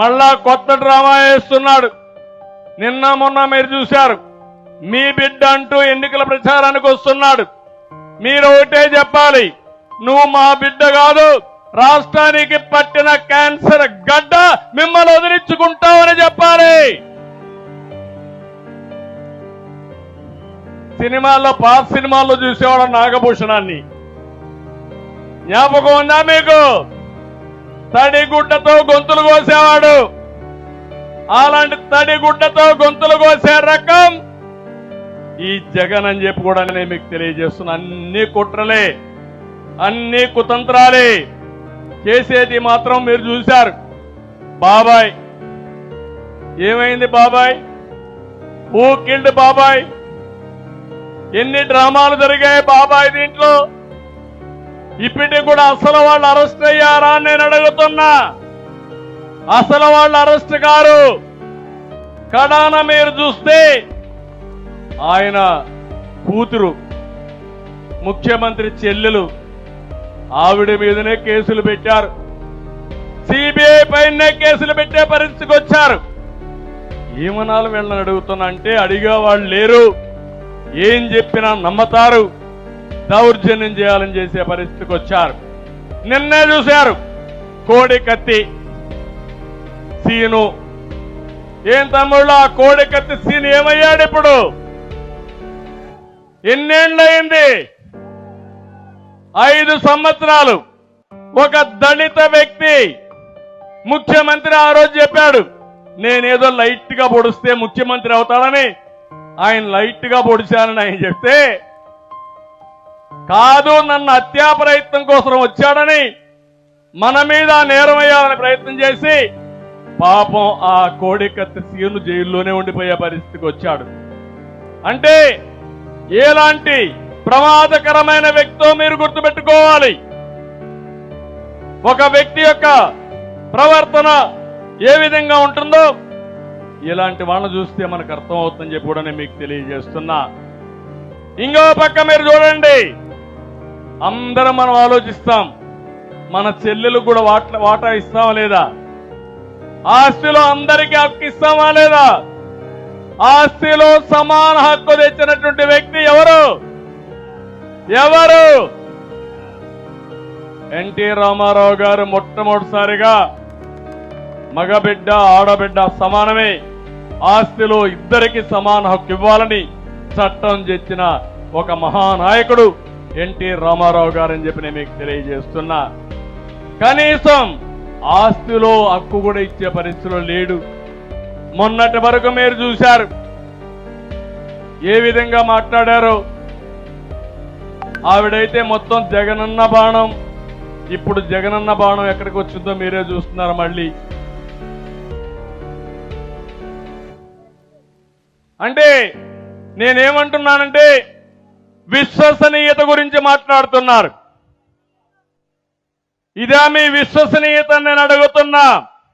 మళ్ళా కొత్త డ్రామా వేస్తున్నాడు. నిన్న మొన్న మీరు చూశారు. మీ బిడ్డ అంటూ ఎన్నికల ప్రచారానికి వస్తున్నాడు. మీరు ఒకటే చెప్పాలి నువ్వు మా బిడ్డ కాదు రాష్ట్రానికి పట్టిన క్యాన్సర్ గడ్డ మిమ్మల్ని వదిలించుకుంటావని చెప్పాలి. సినిమాల్లో పాత సినిమాల్లో చూసేవాడు నాగభూషణాన్ని. జ్ఞాపకం ఉందా మీకు? తడి గుడ్డతో గొంతులు కోసేవాడు. అలాంటి తడి గుడ్డతో గొంతులు కోసే రకం ఈ జగన్ అని చెప్పి కూడా నేను మీకు తెలియజేస్తున్నా. అన్ని కుట్రలే అన్ని కుతంత్రాలే చేసేది మాత్రం మీరు చూశారు. బాబాయ్ ఏమైంది బాబాయ్? హూ కిల్డ్ బాబాయ్ ఎన్ని డ్రామాలు జరిగాయి బాబాయ్ దీంట్లో? ఇప్పటికి కూడా అసలు వాళ్ళు అరెస్ట్ అయ్యారా నేను అడుగుతున్నా. అసలు వాళ్ళు అరెస్ట్ కారు. కడాన మీరు చూస్తే ఆయన కూతురు ముఖ్యమంత్రి చెల్లెలు ఆవిడ మీదనే కేసులు పెట్టారు. సిబిఐ పైనే కేసులు పెట్టే పరిస్థితికి వచ్చారు. ఏమనాలు వీళ్ళని అడుగుతున్నా అంటే అడిగే వాళ్ళు లేరు. ఏం చెప్పినా నమ్మతారు. దౌర్జన్యం చేయాలని చేసే పరిస్థితికి వచ్చారు. నిన్నే చూశారు. కోడి కత్తి సీను. ఏం తమ్ముళ్ళు ఆ కోడి కత్తి సీన్ ఏమయ్యాడు ఇప్పుడు? ఎన్నేళ్ళయింది? ఐదు సంవత్సరాలు. ఒక దళిత వ్యక్తి ముఖ్యమంత్రి ఆ రోజు చెప్పాడు నేనేదో లైట్గా పొడిస్తే ముఖ్యమంత్రి అవుతాడని. ఆయన లైట్గా పొడిచానని ఆయన చెప్తే కాదు నన్ను హత్యా ప్రయత్నం కోసం వచ్చాడని మన మీద నేరమయ్యాలని ప్రయత్నం చేసి పాపం ఆ కోడి కత్తి సీను జైల్లోనే ఉండిపోయే పరిస్థితికి వచ్చాడు. అంటే ఎలాంటి ప్రమాదకరమైన వ్యక్తో మీరు గుర్తుపెట్టుకోవాలి? ఒక వ్యక్తి యొక్క ప్రవర్తన ఏ విధంగా ఉంటుందో ఇలాంటి వాళ్ళని చూస్తే మనకు అర్థం అవుతుందని చెప్పి కూడా నేను మీకు తెలియజేస్తున్నా. ఇంకో పక్క మీరు చూడండి. అందరం మనం ఆలోచిస్తాం మన చెల్లెలు కూడా వాట వాటా ఇస్తామా లేదా? ఆస్తిలో అందరికీ హక్కు ఇస్తామా లేదా? ఆస్తిలో సమాన హక్కు తెచ్చినటువంటి వ్యక్తి ఎవరు? ఎవరు? ఎన్టీ రామారావు గారు మొట్టమొదటిసారిగా మగబిడ్డ ఆడబిడ్డ సమానమే. ఆస్తిలో ఇద్దరికి సమాన హక్కు ఇవ్వాలని చట్టం తెచ్చిన ఒక మహానాయకుడు. ఎన్టీ రామారావు గారని చెప్పి నేను మీకు తెలియజేస్తున్నా. కనీసం ఆస్తిలో హక్కు కూడా ఇచ్చే పరిస్థితిలో లేడు. మొన్నటి వరకు మీరు చూశారు. ఏ విధంగా మాట్లాడారో. ఆవిడైతే మొత్తం జగనన్న బాణం. ఇప్పుడు జగనన్న బాణం ఎక్కడికి వచ్చిందో మీరే చూస్తున్నారు మళ్ళీ. అంటే నేనేమంటున్నానంటే విశ్వసనీయత గురించి మాట్లాడుతున్నారు. ఇదే మీ విశ్వసనీయత నేను అడుగుతున్నా.